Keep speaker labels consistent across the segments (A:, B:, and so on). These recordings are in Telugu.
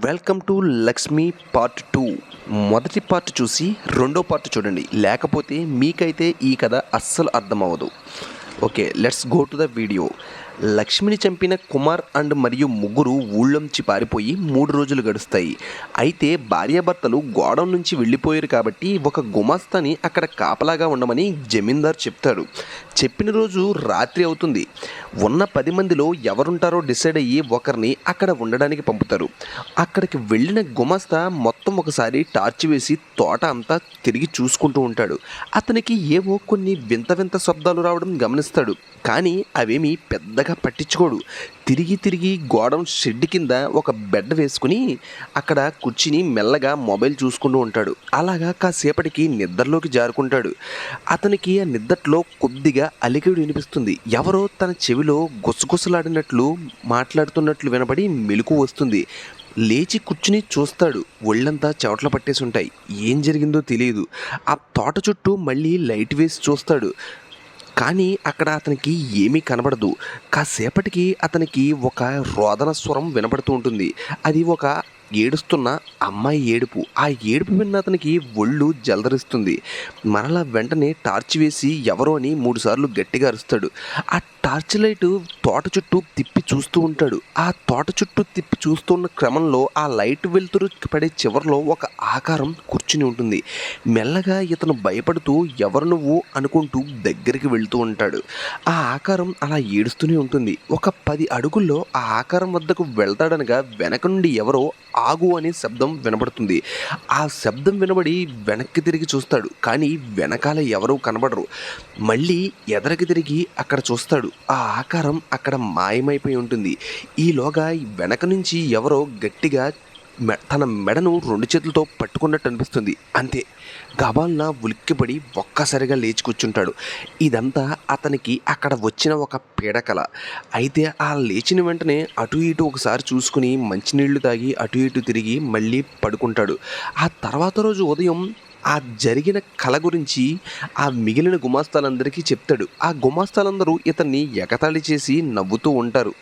A: Welcome to Lakshmi part two. మొదటి పార్ట్ చూసి రెండో పార్ట్ చూడండి. లేకపోతే మీకైతే ఈ కథ అస్సలు అర్థమవ్వదు. Okay let's go to the video లక్ష్మిని చంపిన కుమార్ అండ్ మరియు ముగ్గురు ఊళ్ళోంచి పారిపోయి మూడు రోజులు గడుస్తాయి. అయితే భార్యాభర్తలు గోడం నుంచి వెళ్ళిపోయారు కాబట్టి ఒక గుమాస్తాని అక్కడ కాపలాగా ఉండమని జమీందార్ చెప్తాడు. చెప్పిన రోజు రాత్రి అవుతుంది. ఉన్న పది మందిలో ఎవరుంటారో డిసైడ్ అయ్యి ఒకరిని అక్కడ ఉండడానికి పంపుతారు. అక్కడికి వెళ్ళిన గుమస్తా మొత్తం ఒకసారి టార్చ్ వేసి తోట అంతా తిరిగి చూసుకుంటూ ఉంటాడు. అతనికి ఏవో కొన్ని వింత వింత శబ్దాలు రావడం గమనిస్తాడు. కానీ అవేమీ పెద్దగా పట్టించుకోడు. తిరిగి తిరిగి గోడం షెడ్ కింద ఒక బెడ్ వేసుకుని అక్కడ కూర్చుని మెల్లగా మొబైల్ చూసుకుంటూ ఉంటాడు. అలాగా కాసేపటికి నిద్రలోకి జారుకుంటాడు. అతనికి ఆ నిద్రలో కొద్దిగా అలికిడు వినిపిస్తుంది. ఎవరో తన చెవిలో గుసగుసలాడినట్లు మాట్లాడుతున్నట్లు వినబడి మెలకు వస్తుంది. లేచి కూర్చుని చూస్తాడు. ఒళ్ళంతా చెవట్ల పట్టేసి ఉంటాయి ఏం జరిగిందో తెలియదు. ఆ తోట చుట్టూ మళ్ళీ లైట్ వేసి చూస్తాడు. కానీ అక్కడ అతనికి ఏమీ కనబడదు. కాసేపటికి అతనికి ఒక రోదన స్వరం వినపడుతూ ఉంటుంది. అది ఒక ఏడుస్తున్న అమ్మాయి ఏడుపు. ఆ ఏడుపు విన్న అతనికి ఒళ్ళు జలదరిస్తుంది. మరలా వెంటనే టార్చ్ వేసి ఎవరో అని మూడుసార్లు గట్టిగా అరుస్తాడు. ఆ టార్చ్ లైట్ తోట చుట్టూ తిప్పి చూస్తూ ఉంటాడు. ఆ తోట చుట్టూ తిప్పి చూస్తున్న క్రమంలో ఆ లైట్ వెలుతురు పడే చివరిలో ఒక ఆకారం కూర్చుని ఉంటుంది. మెల్లగా ఇతను భయపడుతూ ఎవరు నువ్వు అనుకుంటూ దగ్గరికి వెళ్తూ ఉంటాడు. ఆ ఆకారం అలా ఏడుస్తూనే ఉంటుంది. ఒక పది అడుగుల్లో ఆ ఆకారం వద్దకు వెళ్తాడనగా వెనక నుండి ఎవరో ఆగు అనే శబ్దం వినబడుతుంది. ఆ శబ్దం వినబడి వెనక్కి తిరిగి చూస్తాడు. కానీ వెనకాల ఎవరూ కనబడరు. మళ్ళీ ఎదరికి తిరిగి అక్కడ చూస్తాడు. ఆ ఆకారం అక్కడ మాయమైపోయి ఉంటుంది. ఈలోగా వెనక నుంచి ఎవరో గట్టిగా తన మెడను రెండు చేతులతో పట్టుకున్నట్టు అనిపిస్తుంది. అంతే. గబాల్న ఉలిక్కిపడి ఒక్కసారిగా లేచి కూర్చుంటాడు. ఇదంతా అతనికి అక్కడ వచ్చిన ఒక పీడకల. అయితే ఆ లేచిన వెంటనే అటు ఇటు ఒకసారి చూసుకుని మంచినీళ్ళు తాగి అటు ఇటు తిరిగి మళ్ళీ పడుకుంటాడు. ఆ తర్వాత రోజు ఉదయం ఆ జరిగిన కళ గురించి ఆ మిగిలిన గుమాస్తాలందరికీ చెప్తాడు. ఆ గుమాస్తాలందరూ ఇతన్ని ఎగతాళి చేసి నవ్వుతూ ఉంటారు.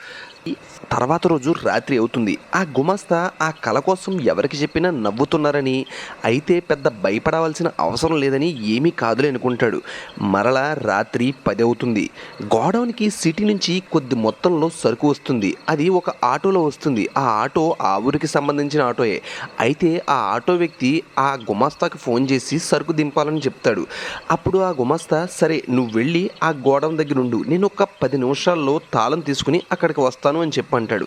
A: తర్వాత రోజు రాత్రి అవుతుంది. ఆ గుమాస్తా ఆ కళ కోసం ఎవరికి చెప్పినా నవ్వుతున్నారని అయితే పెద్ద భయపడవలసిన అవసరం లేదని ఏమీ కాదులే అనుకుంటాడు. మరలా రాత్రి పది అవుతుంది. గోడౌన్కి సిటీ నుంచి కొద్ది మొత్తంలో సరుకు వస్తుంది. అది ఒక ఆటోలో వస్తుంది. ఆ ఆటో ఆ ఊరికి సంబంధించిన ఆటోయే. అయితే ఆ ఆటో వ్యక్తి ఆ గుమాస్తాకు ఫోన్ చేసి సరుకు దింపాలని చెప్తాడు. అప్పుడు ఆ గుమాస్తా సరే నువ్వు వెళ్ళి ఆ గోడౌన్ దగ్గరుండు. నేను ఒక పది నిమిషాల్లో తాళం తీసుకుని అక్కడికి వస్తాను. అని చెప్పి అంటాడు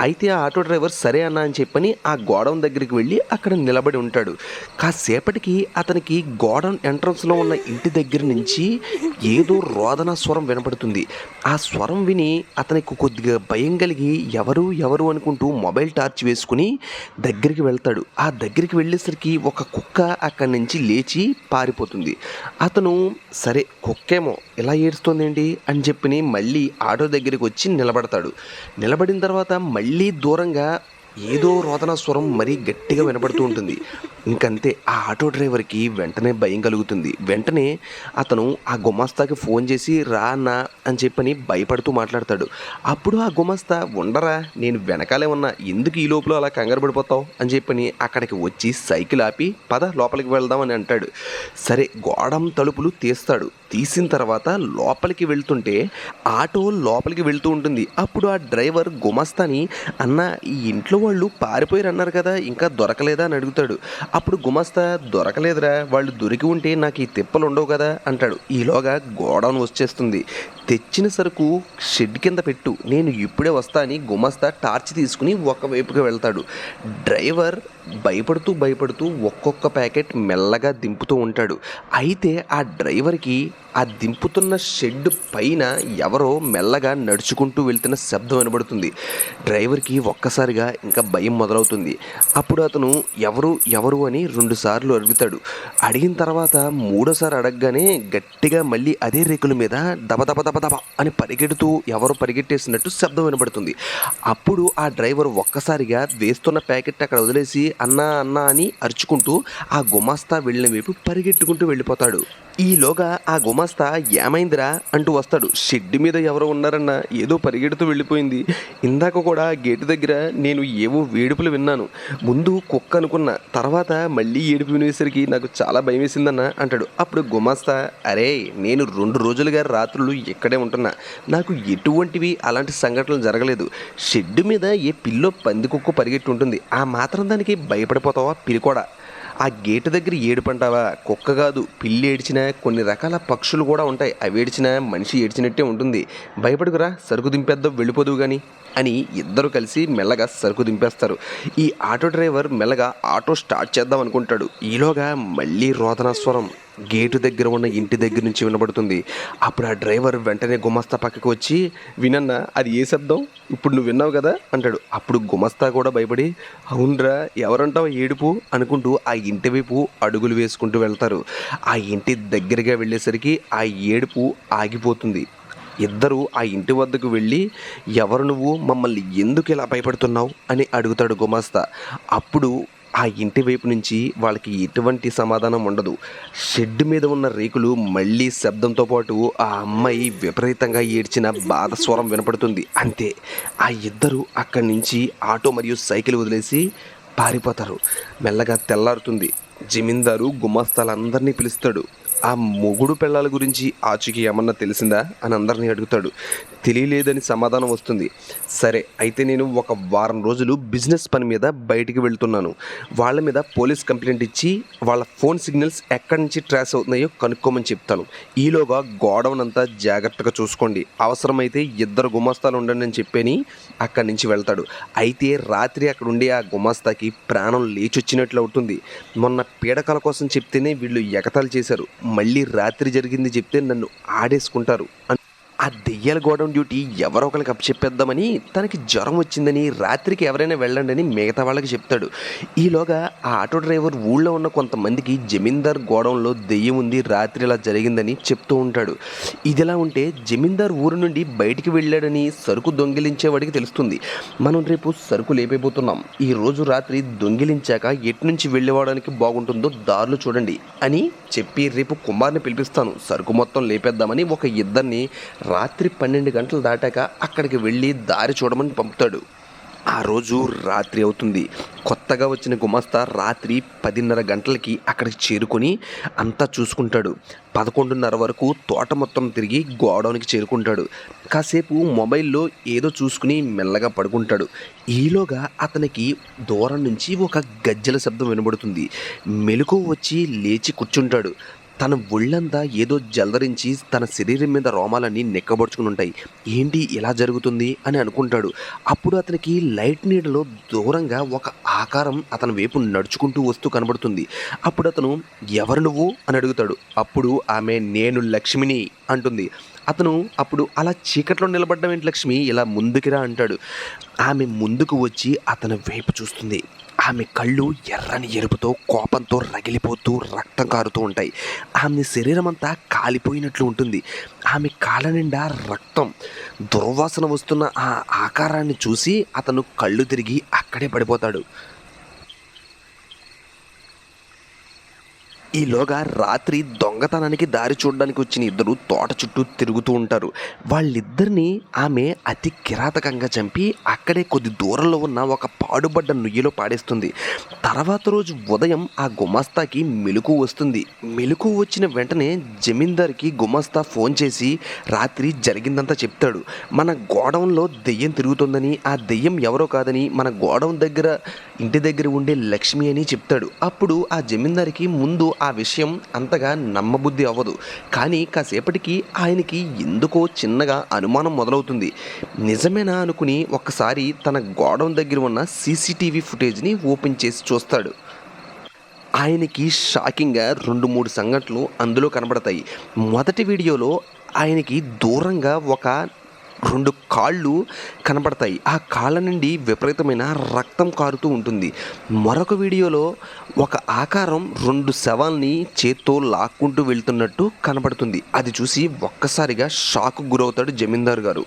A: అయితే ఆ ఆటో డ్రైవర్ సరే అన్న అని చెప్పని ఆ గోడౌన్ దగ్గరికి వెళ్ళి అక్కడ నిలబడి ఉంటాడు. కాసేపటికి అతనికి గోడౌన్ ఎంట్రన్స్లో ఉన్న ఇంటి దగ్గర నుంచి ఏదో రోదన స్వరం వినపడుతుంది. ఆ స్వరం విని అతనికి కొద్దిగా భయం కలిగి ఎవరు ఎవరు అనుకుంటూ మొబైల్ టార్చ్ వేసుకుని దగ్గరికి వెళ్తాడు. ఆ దగ్గరికి వెళ్ళేసరికి ఒక కుక్క అక్కడి నుంచి లేచి పారిపోతుంది. అతను సరే కుక్కేమో ఇలా ఏడుస్తోందేంటి? అని చెప్పి మళ్ళీ ఆటో దగ్గరికి వచ్చి నిలబడతాడు. నిలబడిన తర్వాత మళ్ళీ దూరంగా ఏదో రోదన స్వరం మరీ గట్టిగా వినపడుతూ ఉంటుంది. ఇంకంతే ఆ ఆటో డ్రైవర్కి వెంటనే భయం కలుగుతుంది. వెంటనే అతను ఆ గుమాస్తాకి ఫోన్ చేసి రా అన్నా అని చెప్పని భయపడుతూ మాట్లాడతాడు. అప్పుడు ఆ గుమాస్తా ఉండరా నేను వెనకాలే ఉన్నా ఎందుకు ఈ లోపల అలా కంగారు పడిపోతావు? అని చెప్పని అక్కడికి వచ్చి సైకిల్ ఆపి పద లోపలికి వెళ్దాం అని అంటాడు. సరే గోడం తలుపులు తీస్తాడు. తీసిన తర్వాత లోపలికి వెళ్తుంటే ఆటో లోపలికి వెళ్తూ ఉంటుంది. అప్పుడు ఆ డ్రైవర్ గుమస్తాని అన్న ఈ ఇంట్లో వాళ్ళు పారిపోయారు అన్నారు కదా ఇంకా దొరకలేదా అని అడుగుతాడు. అప్పుడు గుమస్తా దొరకలేదురా వాళ్ళు దొరికి ఉంటే నాకు ఈ తిప్పలు ఉండవు కదా అంటాడు. ఈలోగా గోడౌన్ వచ్చేస్తుంది. తెచ్చిన సరుకు షెడ్ కింద పెట్టు. నేను ఇప్పుడే వస్తా అని గుమస్తా టార్చ్ తీసుకుని ఒకవైపుకి వెళ్తాడు. డ్రైవర్ భయపడుతూ భయపడుతూ ఒక్కొక్క ప్యాకెట్ మెల్లగా దింపుతూ ఉంటాడు. అయితే ఆ డ్రైవర్కి ఆ దింపుతున్న షెడ్ పైన ఎవరో మెల్లగా నడుచుకుంటూ వెళ్తున్న శబ్దం వినబడుతుంది. డ్రైవర్కి ఒక్కసారిగా ఇంకా భయం మొదలవుతుంది. అప్పుడు అతను ఎవరు ఎవరు అని రెండుసార్లు అడుగుతాడు. అడిగిన తర్వాత మూడోసారి అడగగానే గట్టిగా మళ్ళీ అదే రేకుల మీద దబ దబ దబదబ అని పరిగెడుతూ ఎవరు పరిగెట్టేసినట్టు శబ్దం వినబడుతుంది. అప్పుడు ఆ డ్రైవర్ ఒక్కసారిగా వేస్తున్న ప్యాకెట్ అక్కడ వదిలేసి అన్నా అన్నా అని అరుచుకుంటూ ఆ గుమాస్తా వెళ్ళిన వైపు పరిగెట్టుకుంటూ వెళ్ళిపోతాడు. ఈలోగా ఆ గుమాస్తా ఏమైందిరా అంటూ వస్తాడు. షెడ్ మీద ఎవరో ఉన్నారన్న ఏదో పరిగెడుతూ వెళ్ళిపోయింది. ఇందాక కూడా గేటు దగ్గర నేను ఏవో వేడుపులు విన్నాను. ముందు కుక్క అనుకున్న తర్వాత మళ్ళీ ఏడుపు వినేసరికి నాకు చాలా భయం వేసిందన్న అంటాడు. అప్పుడు గుమాస్తా అరే నేను రెండు రోజులుగా రాత్రులు ఇక్కడే ఉంటున్నా. నాకు ఎటువంటివి అలాంటి సంఘటనలు జరగలేదు. షెడ్ మీద ఏ పిల్లో పంది కుక్క పరిగెట్టి ఉంటుంది. ఆ మాత్రం దానికి భయపడిపోతావా పిరికోడా? ఆ గేటు దగ్గర ఏడుపంటావా? కుక్క కాదు పిల్లి ఏడిచినా కొన్ని రకాల పక్షులు కూడా ఉంటాయి. అవి ఏడ్చినా మనిషి ఏడ్చినట్టే ఉంటుంది. భయపడుకురా సరుకు దింపేద్దాం వెళ్ళిపోదువు కానీ అని ఇద్దరు కలిసి మెల్లగా సరుకు దింపేస్తారు. ఈ ఆటో డ్రైవర్ మెల్లగా ఆటో స్టార్ట్ చేద్దాం అనుకుంటాడు. ఈలోగా మళ్ళీ రోదన స్వరం. గేటు దగ్గర ఉన్న ఇంటి దగ్గర నుంచి వినబడుతుంది. అప్పుడు ఆ డ్రైవర్ వెంటనే గుమస్తా పక్కకు వచ్చి వినన్నా అది ఏ శబ్దం? ఇప్పుడు నువ్వు విన్నావు కదా? అంటాడు. అప్పుడు గుమస్తా కూడా భయపడి అవునరా ఎవరంటావు ఏడుపు? అనుకుంటూ ఆ ఇంటి వైపు అడుగులు వేసుకుంటూ వెళ్తారు. ఆ ఇంటి దగ్గరగా వెళ్ళేసరికి ఆ ఏడుపు ఆగిపోతుంది. ఇద్దరు ఆ ఇంటి వద్దకు వెళ్ళి ఎవరు నువ్వు? మమ్మల్ని ఎందుకు ఇలా భయపడుతున్నావు? అని అడుగుతాడు గుమాస్తా. అప్పుడు ఆ ఇంటి వైపు నుంచి వాళ్ళకి ఎటువంటి సమాధానం ఉండదు. షెడ్ మీద ఉన్న రేకులు మళ్ళీ శబ్దంతో పాటు ఆ అమ్మాయి విపరీతంగా ఏడ్చిన బాధ స్వరం వినపడుతుంది. అంతే ఆ ఇద్దరు అక్కడి నుంచి ఆటో మరియు సైకిల్ వదిలేసి పారిపోతారు. మెల్లగా తెల్లారుతుంది. జమీందారు గుమాస్తాలందరినీ పిలుస్తాడు. ఆ మొగుడు పిల్లల గురించి ఆచూకీ ఏమన్నా తెలిసిందా అని అందరినీ అడుగుతాడు. తెలియలేదని సమాధానం వస్తుంది. సరే అయితే నేను ఒక వారం రోజులు బిజినెస్ పని మీద బయటికి వెళ్తున్నాను. వాళ్ళ మీద పోలీస్ కంప్లైంట్ ఇచ్చి వాళ్ళ ఫోన్ సిగ్నల్స్ ఎక్కడి నుంచి ట్రాస్ అవుతున్నాయో కనుక్కోమని చెప్తాను. ఈలోగా గోడౌన్ అంతా జాగ్రత్తగా చూసుకోండి. అవసరమైతే ఇద్దరు గుమాస్తాలు ఉండండి అని చెప్పని అక్కడి నుంచి వెళ్తాడు. అయితే రాత్రి అక్కడ ఉండే ఆ గుమాస్తాకి ప్రాణం లేచొచ్చినట్లు అవుతుంది. మొన్న పీడకల కోసం చెప్తేనే వీళ్ళు ఎగతాలు చేశారు. మళ్ళీ రాత్రి జరిగింది చెప్తే నన్ను ఆడేసుకుంటారు అని ఆ దెయ్యాల గోడౌన్ డ్యూటీ ఎవరో ఒకరికి అప్పచెప్పేద్దామని తనకి జ్వరం వచ్చిందని రాత్రికి ఎవరైనా వెళ్ళండి అని మిగతా వాళ్ళకి చెప్తాడు. ఈలోగా ఆ ఆటో డ్రైవర్ ఊళ్ళో ఉన్న కొంతమందికి జమీందార్ గోడౌన్లో దెయ్యం ఉంది రాత్రి ఇలా జరిగిందని చెప్తూ ఉంటాడు. ఇదిలా ఉంటే జమీందార్ ఊరు నుండి బయటికి వెళ్ళాడని సరుకు దొంగిలించేవాడికి తెలుస్తుంది. మనం రేపు సరుకు లేపైపోతున్నాం. ఈ రోజు రాత్రి దొంగిలించాక ఎటు నుంచి వెళ్ళేవాడానికి బాగుంటుందో దారులు చూడండి అని చెప్పి రేపు కుమార్ని పిలిపిస్తాను. సరుకు మొత్తం లేపేద్దామని ఒక ఇద్దరిని రాత్రి పన్నెండు గంటలు దాటాక అక్కడికి వెళ్ళి దారి చూడమని పంపుతాడు. ఆ రోజు రాత్రి అవుతుంది. కొత్తగా వచ్చిన గుమస్తా రాత్రి పదిన్నర గంటలకి అక్కడికి చేరుకొని అంతా చూసుకుంటాడు. పదకొండున్నర వరకు తోట మొత్తం తిరిగి గోడౌన్కి చేరుకుంటాడు. కాసేపు మొబైల్లో ఏదో చూసుకుని మెల్లగా పడుకుంటాడు. ఈలోగా అతనికి దూరం నుంచి ఒక గజ్జల శబ్దం వినబడుతుంది. మెలకు వచ్చి లేచి కూర్చుంటాడు. తన ఒళ్ళంతా ఏదో జలదరించి తన శరీరం మీద రోమాలన్నీ నెక్కబడుచుకుని ఉంటాయి. ఏంటి ఇలా జరుగుతుంది అని అనుకుంటాడు. అప్పుడు అతనికి లైట్ నీడలో దూరంగా ఒక ఆకారం అతని వైపు నడుచుకుంటూ వస్తూ కనబడుతుంది. అప్పుడు అతను ఎవరు నువ్వు? అని అడుగుతాడు. అప్పుడు ఆమె నేను లక్ష్మిని అంటుంది. అతను అప్పుడు అలా చీకట్లో నిలబడ్డం ఏంటి లక్ష్మి? ఇలా ముందుకిరా అంటాడు. ఆమె ముందుకు వచ్చి అతని వైపు చూస్తుంది. ఆమె కళ్ళు ఎర్రని ఎరుపుతో కోపంతో రగిలిపోతూ రక్తం కారుతూ ఉంటాయి. ఆమె శరీరం అంతా కాలిపోయినట్లు ఉంటుంది. ఆమె కాళ్ళ నిండా రక్తం. దుర్వాసన వస్తున్న ఆ ఆకారాన్ని చూసి అతను కళ్ళు తిరిగి అక్కడే పడిపోతాడు. ఈలోగా రాత్రి దొంగతనానికి దారి చూడడానికి వచ్చిన ఇద్దరు తోట చుట్టూ తిరుగుతూ ఉంటారు. వాళ్ళిద్దరిని ఆమె అతి కిరాతకంగా చంపి అక్కడే కొద్ది దూరంలో ఉన్న ఒక పాడుబడ్డ నుయ్యిలో పాడేస్తుంది. తర్వాత రోజు ఉదయం ఆ గుమాస్తాకి మెలకు వస్తుంది. మెలకు వచ్చిన వెంటనే జమీందార్కి గుమాస్తా ఫోన్ చేసి రాత్రి జరిగిందంతా చెప్తాడు. మన గోడౌన్లో దెయ్యం తిరుగుతుందని ఆ దెయ్యం ఎవరో కాదని మన గోడౌన్ దగ్గర ఇంటి దగ్గర ఉండే లక్ష్మి అని చెప్తాడు. అప్పుడు ఆ జమీందారికి ముందు ఆ విషయం అంతగా నమ్మబుద్ధి అవ్వదు. కానీ కాసేపటికి ఆయనకి ఎందుకో చిన్నగా అనుమానం మొదలవుతుంది. నిజమేనా అనుకుని ఒక్కసారి తన గోడౌన్ దగ్గర ఉన్న సీసీటీవీ ఫుటేజ్ని ఓపెన్ చేసి చూస్తాడు. ఆయనకి షాకింగ్గా రెండు మూడు సంఘటనలు అందులో కనబడతాయి. మొదటి వీడియోలో ఆయనకి దూరంగా ఒక రెండు కాళ్ళు కనబడతాయి ఆ కాళ్ళ నుండి విపరీతమైన రక్తం కారుతూ ఉంటుంది. మరొక వీడియోలో ఒక ఆకారం రెండు శవాల్ని చేత్తో లాక్కుంటూ వెళ్తున్నట్టు కనబడుతుంది అది చూసి ఒక్కసారిగా షాక్ గురవుతాడు జమీందార్ గారు.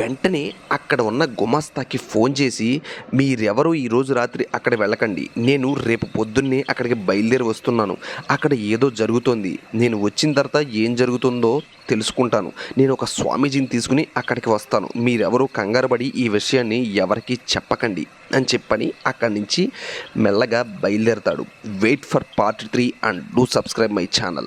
A: వెంటనే అక్కడ ఉన్న గుమాస్తాకి ఫోన్ చేసి మీరెవరు ఈరోజు రాత్రి అక్కడ వెళ్ళకండి. నేను రేపు పొద్దున్నే అక్కడికి బయలుదేరి వస్తున్నాను. అక్కడ ఏదో జరుగుతోంది. నేను వచ్చిన తర్వాత ఏం జరుగుతుందో తెలుసుకుంటాను. నేను ఒక స్వామీజీని తీసుకుని అక్కడికి వస్తాను. మీరెవరూ కంగారు పడి ఈ విషయాన్ని ఎవరికీ చెప్పకండి అని చెప్పని అక్కడి నుంచి మెల్లగా బయలుదేరతాడు. Wait for part three and do subscribe my channel.